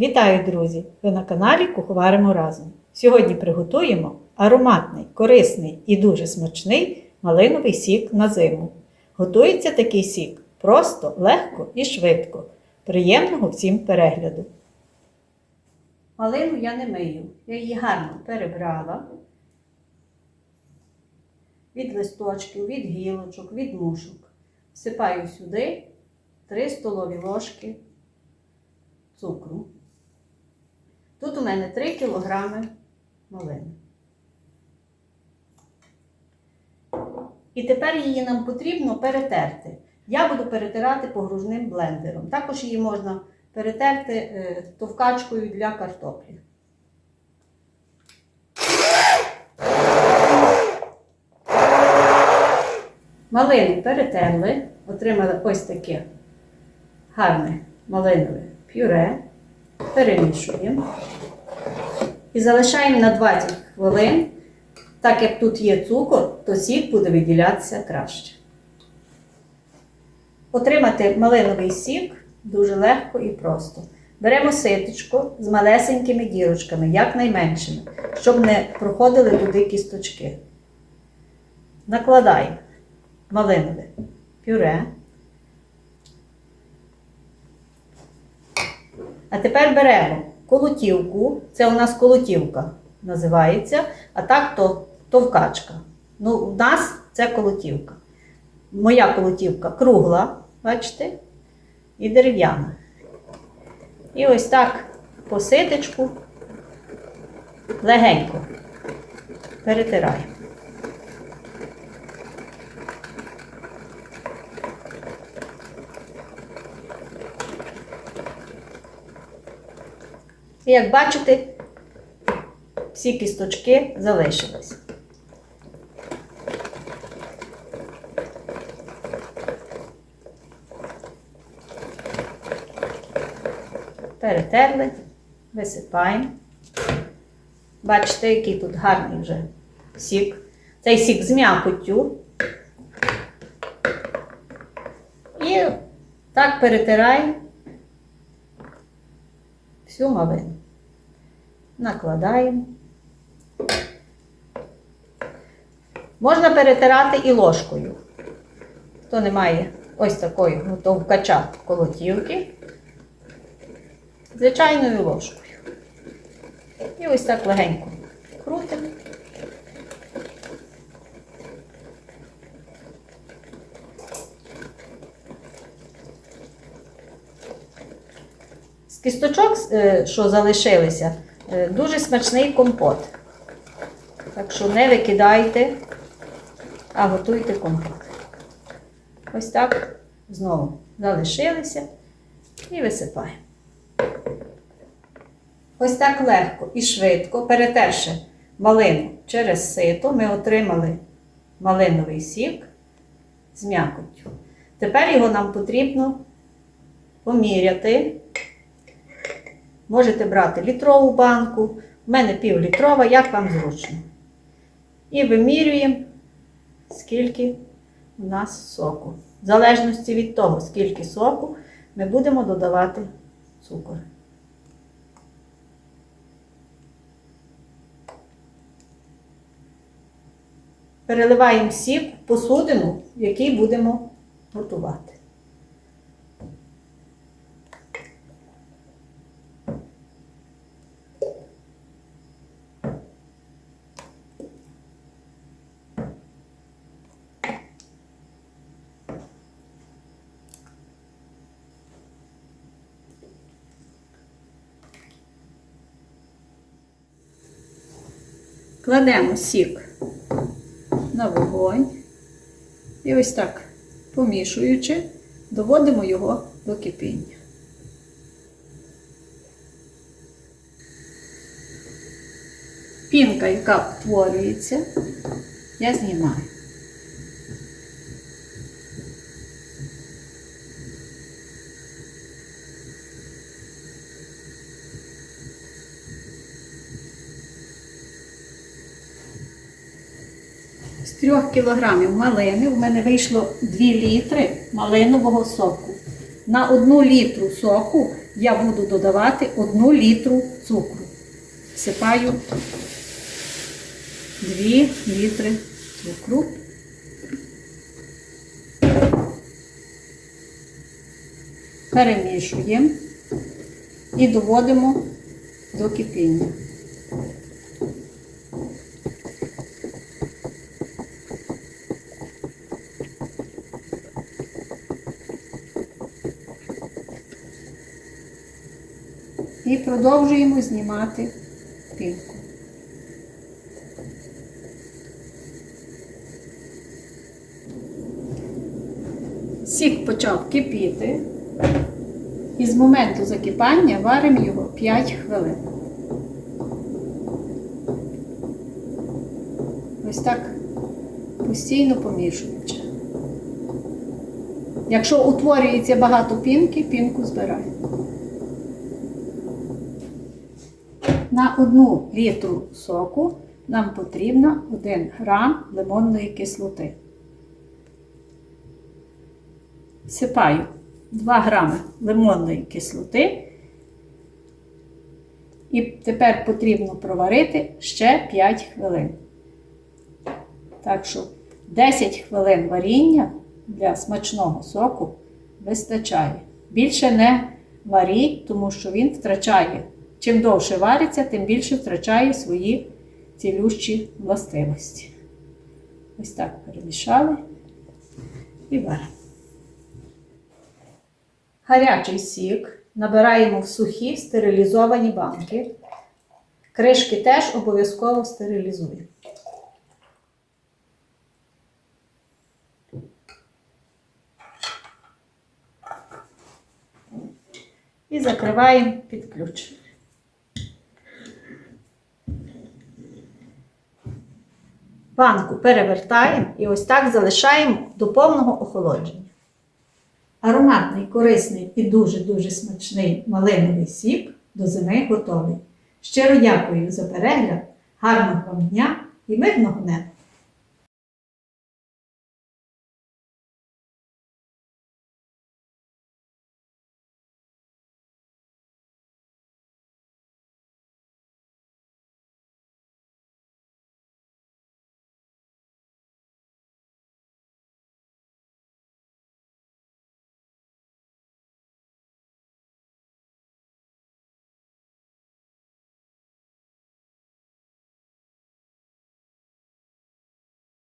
Вітаю, друзі! Ви на каналі Куховаримо разом. Сьогодні приготуємо ароматний, корисний і дуже смачний малиновий сік на зиму. Готується такий сік просто, легко і швидко. Приємного всім перегляду! Малину я не мию. Я її гарно перебрала від листочків, від гілочок, від мушок. Всипаю сюди 3 столові ложки цукру. Мене 3 кілограми малини. І тепер її нам потрібно перетерти. Я буду перетирати погружним блендером. Також її можна перетерти е, товкачкою для картоплі. Малину перетерли, отримали ось таке гарне малинове пюре. Перемішуємо. І залишаємо на 20 хвилин. Так як тут є цукор, то сік буде виділятися краще. Отримати малиновий сік дуже легко і просто. Беремо ситочку з малесенькими дірочками, якнайменшими, щоб не проходили туди кісточки. Накладаємо малинове пюре. А тепер беремо колотівку, це у нас колотівка називається, а так то товкачка. Ну, у нас це колотівка. Моя колотівка кругла, бачите, і дерев'яна. І ось так по ситочку легенько перетираємо. І як бачите, всі кісточки залишились. Перетерли, висипаємо. Бачите, який тут гарний вже сік. Цей сік з м'якоттю. І так перетираємо всю малину. Накладаємо. Можна перетирати і ложкою. Хто не має ось такої товкача колотівки, звичайною ложкою. І ось так легенько крутимо. З кісточок, е, що залишилися, дуже смачний компот. Так що не викидайте, а готуйте компот. Ось так знову залишилися і висипаємо. Ось так легко і швидко, перетерши малину через сито, ми отримали малиновий сік з м'якоттю. Тепер його нам потрібно поміряти. Можете брати літрову банку, в мене півлітрова, як вам зручно. І вимірюємо, скільки у нас соку. В залежності від того, скільки соку, ми будемо додавати цукор. Переливаємо сік в посудину, в якій будемо готувати. Кладемо сік на вогонь і ось так, помішуючи, доводимо його до кипіння. Пінка, яка утворюється, я знімаю. З 3 кілограмів малини в мене вийшло 2 літри малинового соку. На 1 літру соку я буду додавати 1 літру цукру. Всипаю 2 літри цукру. Перемішуємо і доводимо до кипіння. І продовжуємо знімати пінку. Сік почав кипіти. І з моменту закипання варимо його 5 хвилин. Ось так постійно помішуючи. Якщо утворюється багато пінки, пінку збираємо. На одну літру соку нам потрібно 1 грам лимонної кислоти. Сипаю 2 грами лимонної кислоти. І тепер потрібно проварити ще 5 хвилин. Так що 10 хвилин варіння для смачного соку вистачає. Більше не варіть, тому що він втрачає. Чим довше вариться, тим більше втрачає свої цілющі властивості. Ось так перемішали і варимо. Гарячий сік набираємо в сухі стерилізовані банки. Кришки теж обов'язково стерилізуємо. І закриваємо під ключ. Банку перевертаємо і ось так залишаємо до повного охолодження. Ароматний, корисний і дуже-дуже смачний малиновий сік до зими готовий. Щиро дякую за перегляд, гарного вам дня і мирного неба!